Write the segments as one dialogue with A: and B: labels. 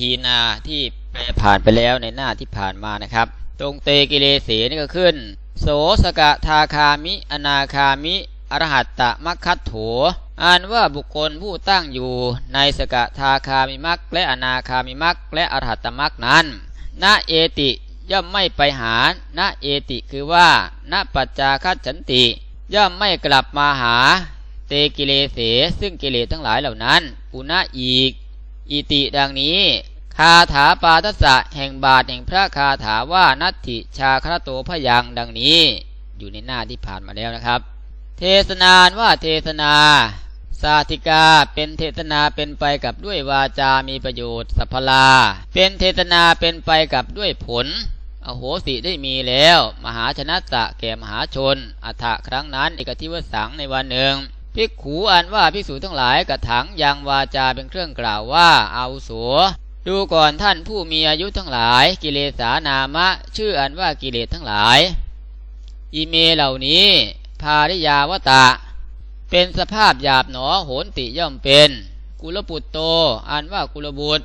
A: หีนาที่แปลผ่านไปแล้วในหน้าที่ผ่านมานะครับ ตรงเตกิเลเสนี่ก็ขึ้น โสสกทาคามิ อนาคามิ อรหัตตะมัคคัตโถอ่านว่าบุคคลผู้ตั้งอยู่ในสกทาคามิมักและอนาคามิมักและอรหัตตมักนั้นณเอติย่อมไม่ไปหาณเอติคือว่าณปัจจาคัจฉันติ ย่อมไม่กลับมาหา เตกิเลเส ซึ่งกิเลสทั้งหลายเหล่านั้น ปุณะอีก อิติดังนี้ คาถาปาทสะแห่งบาทแห่งพระคาถาว่านัตถิชาครโตพยังดังนี้ อยู่ในหน้าที่ผ่านมาแล้วนะครับ เทศนานว่าเทศนาสาธิกาเป็นเทศนาเป็นไปกับด้วยวาจามีประโยชน์สัพพลา เป็นเทศนาเป็นไปกับด้วยผล อโหสิได้มีแล้ว มหาชนะสะแก่มหาชน อัฐะครั้งนั้นเอกทิวสังในวันหนึ่ง ภิกขูอันว่าภิกษุทั้งหลายกระถังยังวาจาเป็นเครื่องกล่าวว่าเอาวุโสดูก่อนท่านผู้มีอายุทั้งหลาย กิเลสานามะ ชื่ออันว่ากิเลสทั้งหลายอีเมเหล่านี้ ภาริยาวตะ เป็นสภาพหยาบหนอโหนติย่อมเป็น กุลปุตโต อันว่ากุลบุตร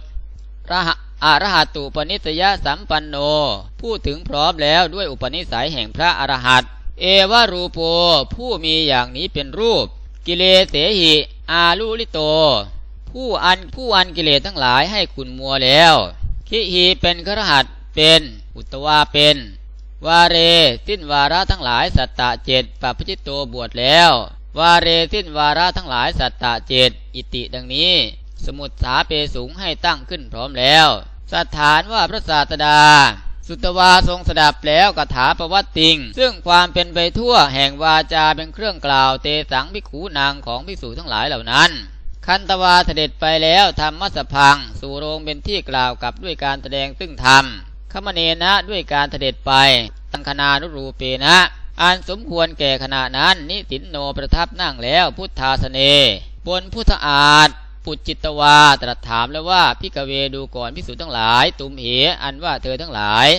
A: ระหะอรหัตตุปนิสยสัมปันโน พูดถึงพร้อมแล้วด้วยอุปนิสัยแห่งพระอรหัตเอวารูปโปผู้มีอย่างนี้เป็นรูป กิเลเสหิอาลูลิโต ผู้อันผู้อันกิเลสทั้งหลายให้คุณมัวแล้วคิหีเป็นครหัสเป็นอุตวาเป็น วาเรสิ้นวาระทั้งหลายสัตตะเจ็ดปปจิตโตบวชแล้ว วาเรสิ้นวาระทั้งหลายสัตตะเจ็ดอิติดังนี้ สมุทสาเปสูงให้ตั้งขึ้นพร้อมแล้ว สถานว่าพระศาสดา สุตวาทรงสดับแล้วกถาประวัติติง ซึ่งความเป็นไปทั่วแห่งวาจาเป็นเครื่องกล่าวเตสังพิขูนางของพิสูจทั้งหลายเหล่านั้น คันตวาเสด็จไปแล้วธรรมมัสพัง สู่โรงเป็นที่กล่าวกับด้วยการแสดงซึ่งธรรมขมเนนะด้วยการเสด็จไปตังคณานุรูเปนะอันสมควรแก่ขณะนั้น นิสินโนประทับนั่งแล้วพุทธาสเนบนพุทธอาฏ ปุจจิตวาตรัสถามแล้วว่าพิกเวดูก่อนพิสูจทั้งหลาย ตุมเหอันว่าเธอทั้งหลาย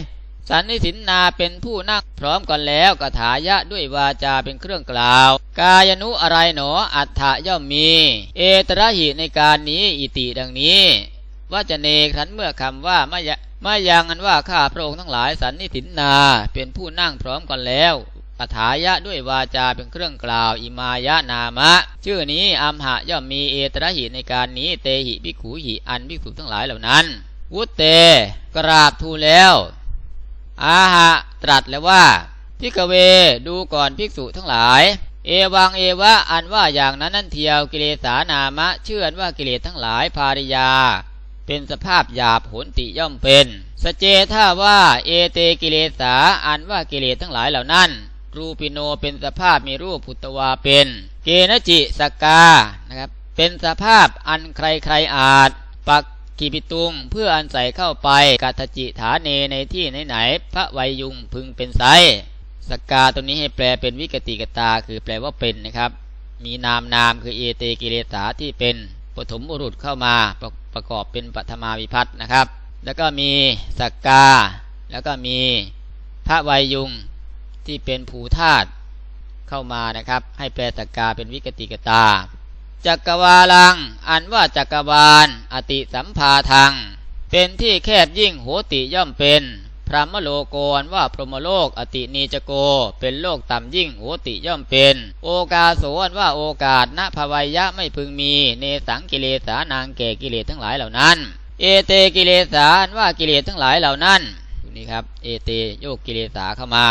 A: สันนิสินนาเป็นผู้นั่งพร้อมกันแล้วกถายะด้วยวาจาเป็นเครื่องกล่าว กายนุอะไรหนออัฏฐย่อมมี เอตระหิในการนี้อิติดังนี้ว่าจะเนขันเมื่อคำว่าไม่ไม่ยังอันว่าข้าพระองค์ทั้งหลายสันนิสินนาเป็นผู้นั่งพร้อมกันแล้ว กถายะด้วยวาจาเป็นเครื่องกล่าว อิมายะนามะ ชื่อนี้อัมหะย่อมมีเอตระหิในการนี้เตหิภิขูหิอันภิกษุทั้งหลายเหล่านั้น วุตเต กราบทูลแล้ว อาหะตรัสแล้วว่าพิกเวดูก่อนภิกษุทั้งหลาย เอวังเอวะอันว่าอย่างนั้นนั่นเทียวกิเลสานามะ เชื่อว่ากิเลสทั้งหลายภาริยา เป็นสภาพหยาบโหนติย่อมเป็น สเจท่าว่าเอเตกิเลสาอันว่ากิเลสทั้งหลายเหล่านั้น รูปิโนเป็นสภาพมีรูปพุตตวาเป็น เกณจิสกกานะครับเป็นสภาพอันใครใครอาจ ปักกีปิตุงเพื่ออันใส่เข้าไปกัตจิฐานเนในที่ไหนๆพระไวยุงพึงเป็นไซสกกาตัวนี้ให้แปลเป็นวิกติกตา คือแปลว่าเป็นนะครับ มีนามนามคือเอเตกิเลสาที่เป็นปฐมบุรุษเข้ามาประประกอบเป็นปัทมาวิพัฒนะครับ แล้วก็มีสกกา แล้วก็มีพระไวยุง ที่เป็นภูธาตุเข้ามานะครับ ให้แปลสักาเป็นวิกติกตา จักรวาลัง อันว่าจักรวาล อติสัมภาทัง เป็นที่แคบยิ่งโหติย่อมเป็นพระมโลโกนว่าพรหมโลกอตินีจโก เป็นโลกต่ำยิ่งโหติย่อมเป็น โอกาโสนว่าโอกาสณภวัยยะไม่พึงมี เนสังกิเลสานางแก่กิเลสทั้งหลายเหล่านั้น เอเตกิเลสาอันว่ากิเลสทั้งหลายเหล่านั้นอยู่นี่ครับ เอเตโยกกิเลสาเข้ามา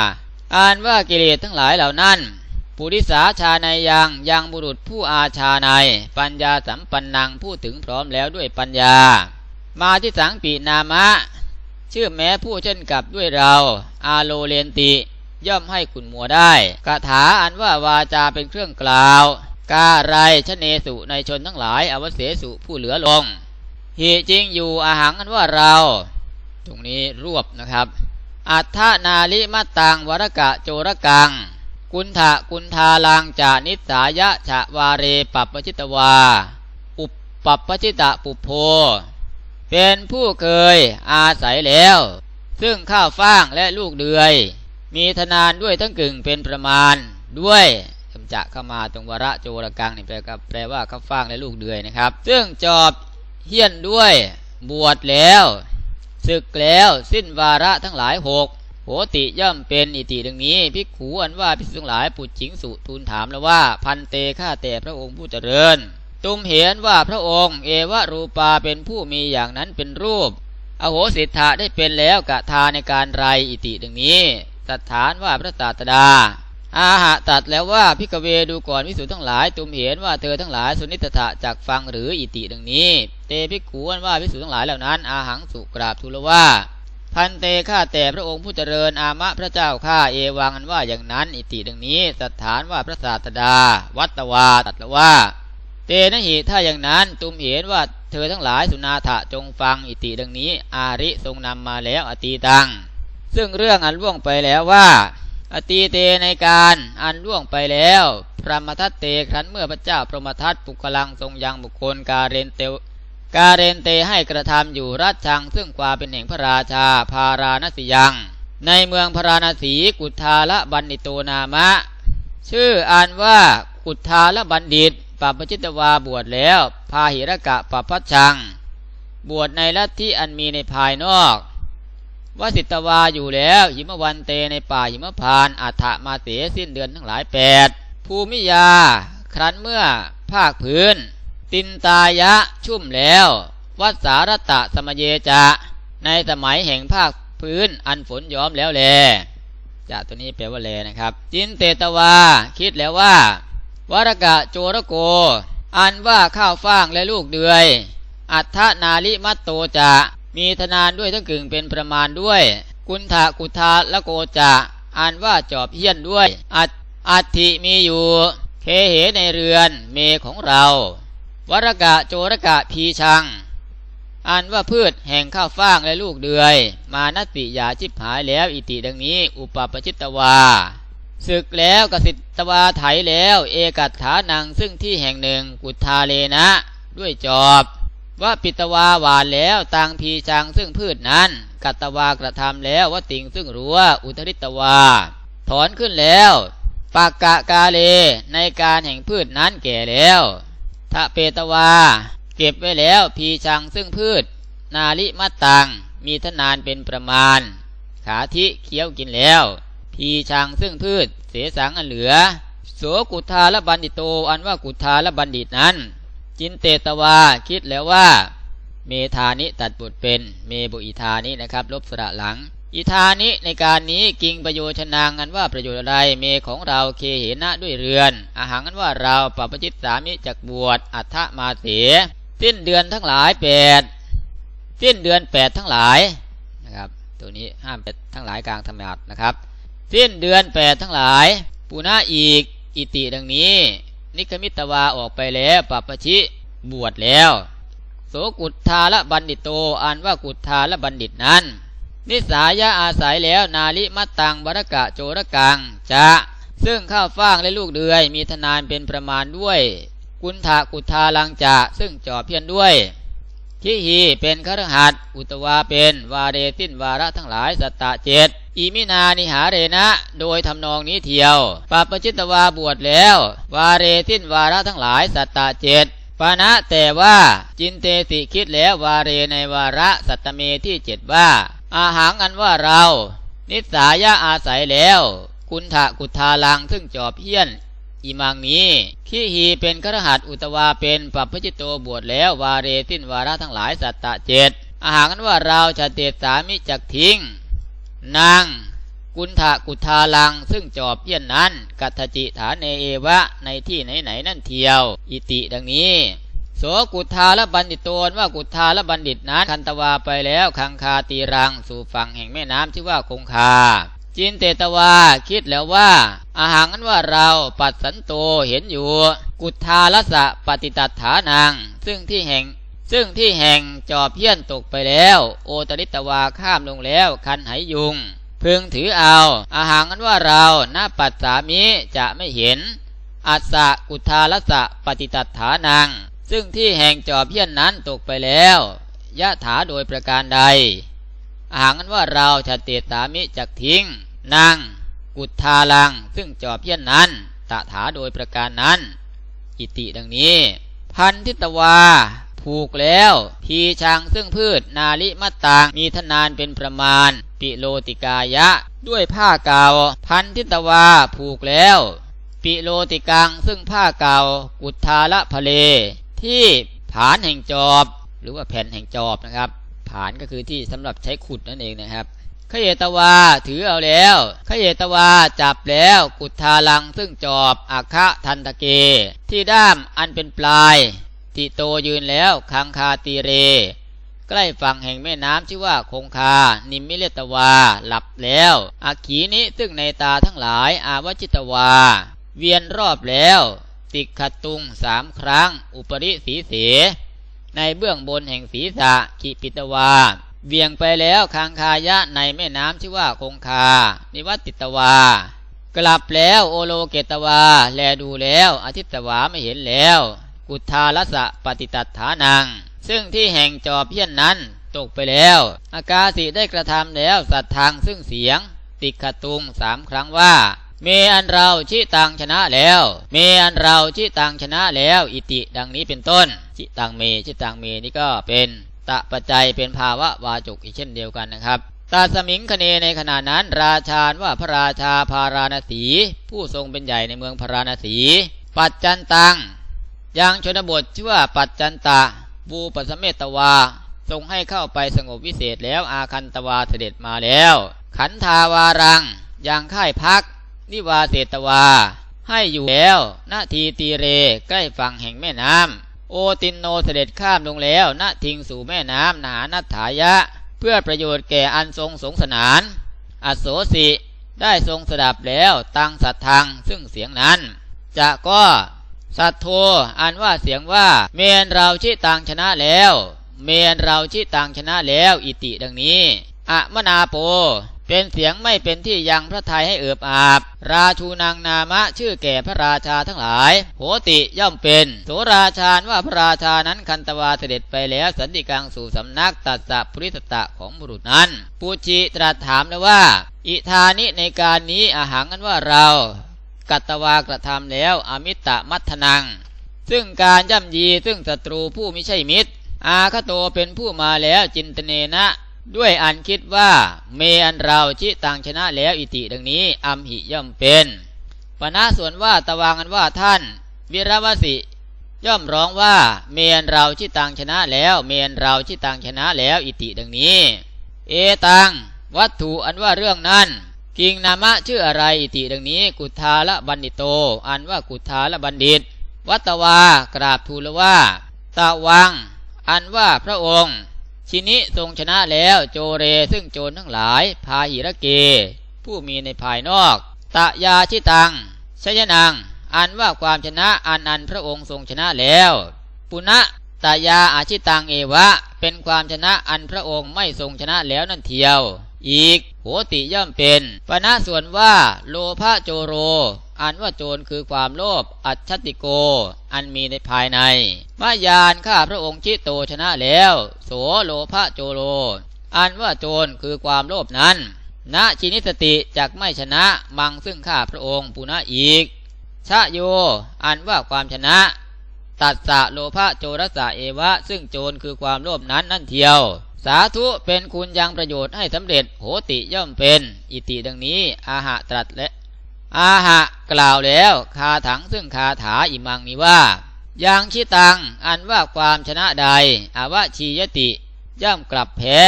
A: อ่านว่ากิเลสทั้งหลายเหล่านั้น ปุริสาชาในยังยังบุรุษผู้อาชาใน ปัญญาสัมปันนังพูดถึงพร้อมแล้วด้วยปัญญา มาที่สังปีนามะ ชื่อแม้ผู้เช่นกับด้วยเรา อาโลเลนติ ย่อมให้ขุนมัวได้คาถาอันว่าวาจาเป็นเครื่องกล่าว กาไรชเนสุในชนทั้งหลายอวเสสุผู้เหลือลงเหีจริงอยู่อาหังอันว่าเรา ตรงนี้รวบนะครับ อัฏฐนาลิมตังวรกะโจรกัง กุณฑะกุณทาลังจานิสายะฉะวาเรปัปปจิตวา อุปปัปปจิตะปุโพ เป็นผู้เคยอาศัยแล้ว ซึ่งข้าวฟ่างและลูกเดือย มีทนานด้วยทั้งกึ่งเป็นประมาณด้วยคำจะเข้ามาตรงวระโจรกังนี่แปลกับแปลว่าข้าวฟ่างและลูกเดือยนะครับ ซึ่งจอบเฮี้ยนด้วยบวชแล้ว ศึกแล้วสิ้นวาระทั้งหลายหกโหติย่อมเป็นอิติดังนี้พิกขูอันว่าพิสุทั้งหลายปุจฉิงสุทูลถามแล้วว่า พันเตข้าแต่พระองค์ผู้เจริญตุมเห็นว่าพระองค์ เอวะรูปาเป็นผู้มีอย่างนั้นเป็นรูป อโหสิทธะได้เป็นแล้วกะทาในการไรอิติดังนี้สัทฐานว่าพระตาตดา อาหะตัดแล้วว่าพิกเวดูก่อนวิสุทั้งหลายตุมเห็นว่าเธอทั้งหลายสุนิตถะจากฟังหรืออิติดังนี้ เตพิกขูนว่าวิสุทั้งหลายเหล่านั้น อาหังสุกราบทูลว่า พันเตข้าแต่พระองค์ผู้เจริญอามะพระเจ้าข้าเอวังอันว่าอย่างนั้นอิติดังนี้สัทฐานว่าพระศาสดา วัตวาตัดแล้วว่า เตนะหิถ้าอย่างนั้นตุมเห็นว่าเธอทั้งหลายสุนาถะจงฟังอิติดังนี้ อาริทรงนำมาแล้วอตีตังซึ่งเรื่องอันล่วงไปแล้วว่า อตีเตในการอันล่วงไปแล้วพระมทัตเตครั้นเมื่อพระเจ้าพรหมทัตปุกลังทรงยังบุคคลกาเรนเตวกาเรนเตให้กระทำอยู่รัชชังซึ่งความเป็นแห่งพระราชาพาราณสิยัง ในเมืองพาราณสีกุทาละบันดิโตนามะ ชื่ออ่านว่ากุทาละบัณฑิตปัปจิตวาบวชแล้ว พาหิรกะปัปพัชชัง บวชในลัทธิอันมีในภายนอก วสิตวาอยู่แล้วหิมวันเตในป่าหิมพานอัฐมาเสสิ้นเดือนทั้งหลายแปดภูมิยา ครั้นเมื่อภาคพื้น ตินตายะชุ่มแล้ว วัดสารตะสมเยจะ ในสมัยแห่งภาคพื้นอันฝนย้อมแล้วแลจะตัวนี้แปลว่าแลนะครับ จินเตตวา คิดแล้วว่าวรกะโจรโก อันว่าข้าวฟ่างและลูกเดือย อัฏฐนาลิมัตโตจะ มีธนานด้วยทั้งกึ่งเป็นประมาณด้วย กุณฑะกุทาละโกจะอันว่าจอบเฮี้ยนด้วย อัตอัติมีอยู่เคเหในเรือนเมของเรา วรกะโจรกะพีชังอันว่าพืชแห่งข้าวฟ่างและลูกเดือย มานติยาชิบหายแล้วอิติดังนี้ อุปปชิตตวาศึกแล้วกสิตวาไถแล้ว เอกัตถานังซึ่งที่แห่งหนึ่งกุทาเลนะ ด้วยจอบ ว่าปิตวาหวานแล้วตังพีชังซึ่งพืชนั้น กัตตวากระทำแล้วว่าติงซึ่งรั้วอุทริตวา ถอนขึ้นแล้วปากกะกาเลในการแห่งพืชนั้นแก่แล้วทะเปตวา เก็บไว้แล้วพีชังซึ่งพืช นาลิมัตตังมีทนานเป็นประมาณ ขาทิเคี้ยวกินแล้ว พีชังซึ่งพืช เสสังอันเหลือ โสกุทาละบันดิโตอันว่ากุทาละบันดิตนั้น จินเตตวา คิดแล้วว่า เมธานิตัดบทเป็น เมบุอิธานินะครับ ลบสระหลัง อิธานิในการนี้กิงประโยชนางันว่าประโยชน์อะไร เมของเราเคเหนะด้วยเรือน อาหารอันว่าเราปปจิตสามิจักบวช อัฏฐมาเสสิ้นเดือนทั้งหลายแปดสิ้นเดือนแปดทั้งหลายนะครับ ตัวนี้ห้ามเป็นทั้งหลายกลางธรรมยัตนะครับ สิ้นเดือนแปดทั้งหลาย ปูนาอีก อิติดังนี้ นิคมิตวาออกไปแล้วปัปปชิบวชแล้ว โสกุทธาละบัณฑิตโตอันว่ากุทธาละบัณฑิตนั้น นิสายะอาศัยแล้วนาลิมัตตังบรกะโจรกังจะซึ่งข้าวฟ่างและลูกเดือยมีทนานเป็นประมาณด้วย กุณฑากุทาลังจะซึ่งจ่อเพียนด้วยทิฮีเป็นครหัสอุตวาเป็นวาเรตินวาระทั้งหลายสัตตะเจ็ด อิมินานิหาเรนะ โดยทำนองนี้เทียวปปจิตวาบวชแล้ว วาเรตินวาระทั้งหลายสัตตะเจ็ดปานะแต่ว่าจินเตสิคิดแล้ววาเรในวาระสัตตเมที่เจ็ดว่า อาหารอันว่าเรา นิสายะอาศัยแล้วกุณฑะกุทาลังซึ่งจอบเพี้ยนอิมังนี้ขี้หีเป็นครหัสอุตวาเป็นปัปพจิตโตบวชแล้ววาเรตินวาระทั้งหลายสัตตะเจ็ดอาหารนั้นว่าเราจะเตสามิจักทิ้ง นางกุณฑะกุทาลังซึ่งจอบเพี้ยนนั้นกัตจิฐานเนเอวะในที่ไหนไหนนั่นเทียว อิติดังนี้โสกุทาละบัณฑิตโตนว่ากุทาละบัณฑิตนั้นคันตวาไปแล้วคังคาตีรังสู่ฝั่งแห่งแม่น้ำชื่อว่าคงคา จินเตตวาคิดแล้วว่า อาหารนั้นว่าเราปัดสันโตเห็นอยู่ กุทาละสะปฏิตัฐานัง ซึ่งที่แห่ง ซึ่งที่แห่งจอบเพี้ยนตกไปแล้ว โอตริตวาข้ามลงแล้ว คันไหยุง พึงถือเอา อาหารนั้นว่าเราหน้าปัดสามิจะไม่เห็น อัสสะกุทาลสะปฏิตัฐานัง ซึ่งที่แห่งจอบเพี้ยนนั้นตกไปแล้วยะถาโดยประการใด อาหารนั้นว่าเราจะเตสามิจักทิ้งนางกุทาลัง ซึ่งจอบเพี้ยนนั้นตถาโดยประการนั้น อิติดังนี้ พันทิตวา ผูกแล้ว ทีชังซึ่งพืชนาลิมัตตังมีทนานเป็นประมาณ ปิโลติกายะ ด้วยผ้าเก่าพันทิตวาผูกแล้ว ปิโลติกังซึ่งผ้าเก่ากุทาละพะเล ที่ผานแห่งจอบ หรือว่าแผ่นแห่งจอบนะครับ ผานก็คือที่สำหรับใช้ขุดนั่นเองนะครับขเยตวาถือเอาแล้วขเยตวาจับแล้วกุทาลังซึ่งจอบอาคะทันตะเก ที่ด้ามอันเป็นปลาย ติโตยืนแล้วคังคาตีเร ใกล้ฝั่งแห่งแม่น้ำชื่อว่าคงคา นิมมิเลตวา หลับแล้วอาขีนี้ซึ่งในตาทั้งหลายอาวจิตวา เวียนรอบแล้ว ติขตุงสามครั้ง อุปริสีเส ในเบื้องบนแห่งศีรษะกิปิตวาเวียงไปแล้วคางคายะในแม่น้ำชื่อว่าคงคา นิวัติตวา กลับแล้วโอโลเกตวา แลดูแล้วอาทิตวาไม่เห็นแล้ว กุทาลสะปฏิตัฐานัง ซึ่งที่แห่งจอบเพี้ยนนั้นตกไปแล้ว อากาสิได้กระทำแล้วสัตทางซึ่งเสียง ติขตุงสามครั้งว่า เมอันเราชิตังชนะแล้ว เมอันเราชิตังชนะแล้ว อิติดังนี้เป็นต้น ชิตังเมชิตังเมนี่ก็เป็นตะปัจจัยเป็นภาวะวาจุกอีกเช่นเดียวกันนะครับตาสมิงคเนในขณะนั้น ราชาว่าพระราชาพาราณสี ผู้ทรงเป็นใหญ่ในเมืองพาราณสี ปัจจันตัง ยังชนบทชื่อว่าปัจจันตะบูปสเมตวา ทรงให้เข้าไปสงบวิเศษแล้วอาคันตวาเสด็จมาแล้ว ขันธาวารังยังค่ายพัก นิวาเสตวา ให้อยู่แล้วนาทีตีเรใกล้ฝั่งแห่งแม่น้ำโอตินโนเสด็จข้ามลงแล้วณทิงสู่แม่น้ำนานัฐายะ เพื่อประโยชน์แก่อันทรงสงสนาน อโศสิได้ทรงสดับแล้วตังสัตทังซึ่งเสียงนั้น จะก็ สัตโทอันว่าเสียงว่า เมนเราชิตังชนะแล้ว เมนเราชิตังชนะแล้ว อิติดังนี้อะมนาโป เป็นเสียงไม่เป็นที่ยังพระทัยให้เอิบอาบ ราชูนางนามะชื่อแก่พระราชาทั้งหลาย โหติย่อมเป็น โสราชานว่าพระราชานั้นคันตวาเสด็จไปแล้วสันติกังสู่สำนักตัสสะปริสตะของบุรุษนั้น ปูจิตรัสถามแล้วว่า อิธานิในการนี้อาหารกันว่าเรา กัตวากระทำแล้ว อมิตะมัทนัง ซึ่งการย่ำยีซึ่งศัตรูผู้ไม่ใช่มิตร อาคโตเป็นผู้มาแล้วจินตเนนะ ด้วยอันคิดว่า เมอันเราชิตังชนะแล้วอิติดังนี้อัมหิย่อมเป็นปณะส่วนว่าตะวางันว่าท่าน วิรวสิ ย่อมร้องว่า เมอันเราชิตังชนะแล้ว เมอันเราชิตังชนะแล้วอิติดังนี้ เอตังวัตถุอันว่าเรื่องนั้น กิงนามะชื่ออะไรอิติดังนี้ กุทาละบันดิโต อันว่ากุทาละบันดิต วัตวากราบทูลว่าตะวัง อันว่าพระองค์ชินิทรงชนะแล้วโจเรซึ่งโจรทั้งหลาย พาหิระเก ผู้มีในภายนอก ตะยาชิตังชยนัง อันว่าความชนะอันอันพระองค์ทรงชนะแล้ว ปุณะตายาอาชิตังเอวะ เป็นความชนะอันพระองค์ไม่ทรงชนะแล้วนั่นเทียว อีก โหติย่อมเป็นปณะส่วนว่าโลภะโจโร อันว่าโจรคือความโลภอัจฉติโก อันมีในภายในมายานข้าพระองค์ชิโตชนะแล้ว โสโลภะโจโร อันว่าโจรคือความโลภนั้นณชินิสติจักไม่ชนะมังซึ่งข้าพระองค์ปุณะอีก ชะโย อันว่าความชนะตัดสะโลภะโจรสะเอวะ ซึ่งโจรคือความโลภนั้นนั่นเทียว สาธุเป็นคุณยังประโยชน์ให้สำเร็จโหติย่อมเป็นอิติดังนี้ อาหะตรัสและ อาหะกล่าวแล้วคาถังซึ่งคาถาอิมังนี้ว่ายังชิตัง อันว่าความชนะใด อาวะชียติ ย่อมกลับแพ้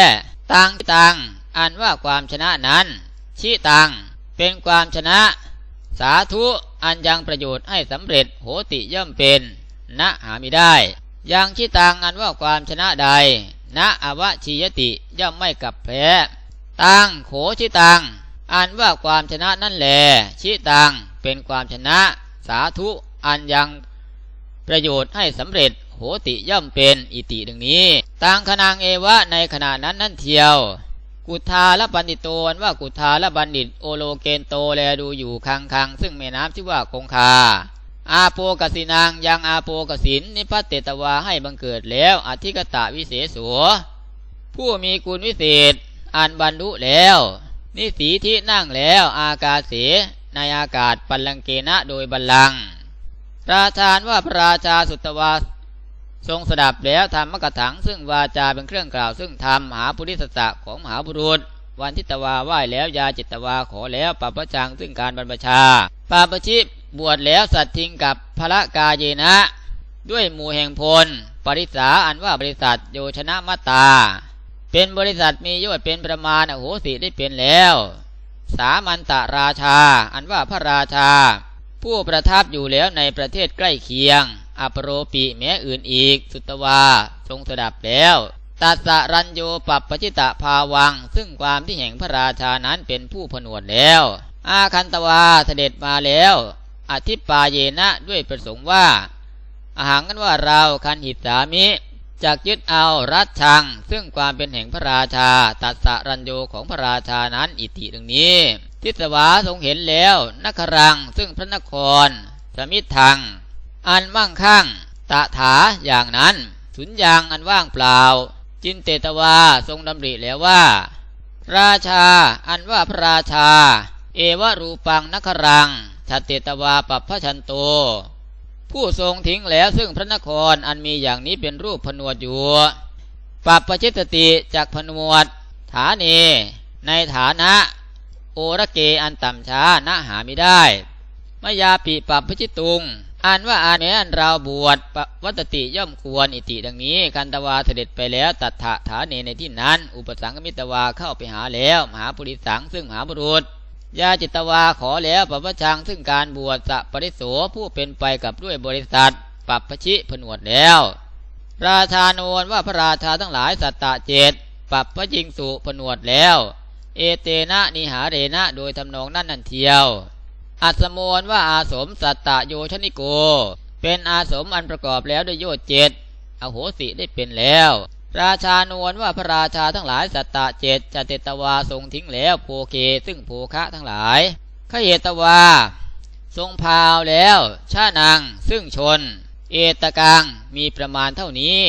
A: ตังตัง อันว่าความชนะนั้นชิตัง เป็นความชนะ สาธุอันยังประโยชน์ให้สำเร็จโหติย่อมเป็นณหาไม่ได้ยังชิตังอันว่าความชนะใด ณอวชียติย่อมไม่กลับแพ้ตังโขชิตังอันว่าความชนะนั่นแหลชิตังเป็นความชนะสาธุอันยังประโยชน์ให้สำเร็จโหติย่อมเป็นอิติดังนี้ตังขนางเอวะในขณะนั้นนั่นเทียว กุทาละบัณฑิตโตนว่ากุทาละบัณฑิตโอโลเกนโตแลดูอยู่คังคังซึ่งแม่น้ำชื่อว่าคงคา อาโปกสินางยังอาโปกสินนิพัตเตตวาให้บังเกิดแล้ว อธิกตะวิเศษสัวผู้มีกุลวิเศษอันบรรลุแล้ว นิสีที่นั่งแล้วอากาเสในอากาศปัลลังเกณะโดยบัลลังราชานว่าพระราชาสุตวาทรงสดับแล้วธรรมกถัง ซึ่งวาจาเป็นเครื่องกล่าว ซึ่งธรรมหาปุริสสะของมหาบุรุษ วันทิตวาไหว้แล้วยาจิตวาขอแล้วปัปปะจังซึ่งการบรรพชาปาปชิ บวชแล้วสัตทิงกับพระกาเยนะ ด้วยหมู่แห่งพล ปริสาอันว่าบริษัทโยชนะมตตา เป็นบริษัทมียอดเป็นประมาณอโหสิได้เป็นแล้ว สามันตราชา อันว่าพระราชา ผู้ประทับอยู่แล้วในประเทศใกล้เคียง อปโรปิแม้อื่นอีก สุตวาทรงสดับแล้วตัสสะรัญโยปัปปจิตะภาวัง ซึ่งความที่แห่งพระราชานั้นเป็นผู้ผนวดแล้ว อาคันตวาเสด็จมาแล้ว อธิปาเยนะด้วยประสงค์ว่าอาหารกันว่าเราคันหิตสามิจากยึดเอารัชชัง ซึ่งความเป็นแห่งพระราชา ตัสสรัญโยของพระราชานั้นอิติดังนี้ ทิสวาทรงเห็นแล้วนครังซึ่งพระนคร สมิทัง อันมั่งคั่งตะถาอย่างนั้นสุญญางอันว่างเปล่า จินเตตวาทรงดำริแล้วว่า ราชา อันว่าพระราชา เอวรูปังนครัง ชัตเตตวาปัพพชันโต ผู้ทรงทิ้งแล้วซึ่งพระนครอันมีอย่างนี้เป็นรูปพนวดอยู่ปัปปจิตติจากพนวด ฐานีในฐานะ โอระเกอันต่ำช้านะหาไม่ได้มายาปิปัปปจิตุงอันว่าอาเนอันเราบวชวัตติย่อมควรอิติดังนี้ คันตวาเสด็จไปแล้วตัดถะฐานีในที่นั้น อุปสังกมิตวาเข้าไปหาแล้วมหาปุริสังซึ่งมหาบุรุษ ยาจิตวาขอแล้วปัปปชังซึ่งการบวชสัปริโสผู้เป็นไปกับด้วยบริษัทปัปปชิผนวดแล้ว ราชาโนนว่าพระราชาทั้งหลายสัตตะเจตปัปปจิงสุผนวดแล้ว เอเตนะนิหาเรนะโดยทำนองนั่นนั่นเทียว อัสมวนว่าอาสมสัตตะโยชนิโก เป็นอาสมอันประกอบแล้วด้วยโยชเจ็ดอโหสิได้เป็นแล้ว ราชานวนว่าพระราชาทั้งหลายสัตตะเจ็ดจะเตตวาทรงทิ้งแล้วโพเคซึ่งโภคะทั้งหลายขเหตวา ทรงพาวแล้วชานังซึ่งชน เอตกังมีประมาณเท่านี้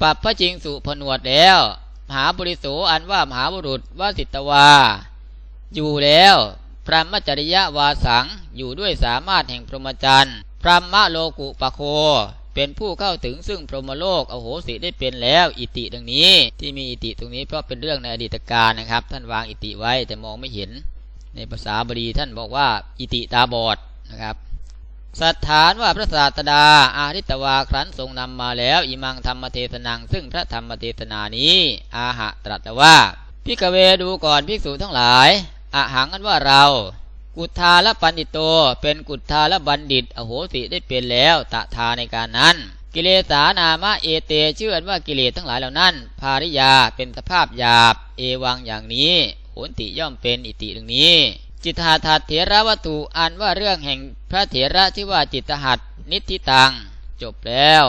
A: ปรับพระจิงสุผนวดแล้ว มหาบริโสอันว่ามหาบุรุษว่าสิตวา อยู่แล้วพระมจริยวาสังอยู่ด้วยสามารถแห่งพรหมจรรย์พระมะโลกุปโค เป็นผู้เข้าถึงซึ่งพรหมโลก อโหสิได้เป็นแล้วอิติดังนี้ ที่มีอิติตรงนี้เพราะเป็นเรื่องในอดีตการนะครับ ท่านวางอิติไว้แต่มองไม่เห็น ในภาษาบาลีท่านบอกว่าอิติตาบอดนะครับสัทธานว่าพระศาสดาอาริตวาครั้นทรงนำมาแล้ว อิมังธรรมเทศนัง ซึ่งพระธรรมเทศนานี้ อาหะตรัสว่าพิกเวดูก่อนภิกษุทั้งหลายอาหังกันว่าเรา กุทาละปันดิโต เป็นกุทาละบัณฑิต อโหสิได้เป็นแล้วตะทาในการนั้น กิเลสานามะเอเตเชื่อว่ากิเลสทั้งหลายเหล่านั้น ภาริยาเป็นสภาพหยาบ เอวังอย่างนี้โหนติย่อมเป็นอิติดังนี้ จิตหาทัดเถระวัตถุอันว่าเรื่องแห่งพระเถระชื่ว่าจิตหัตนิติตัง จบแล้ว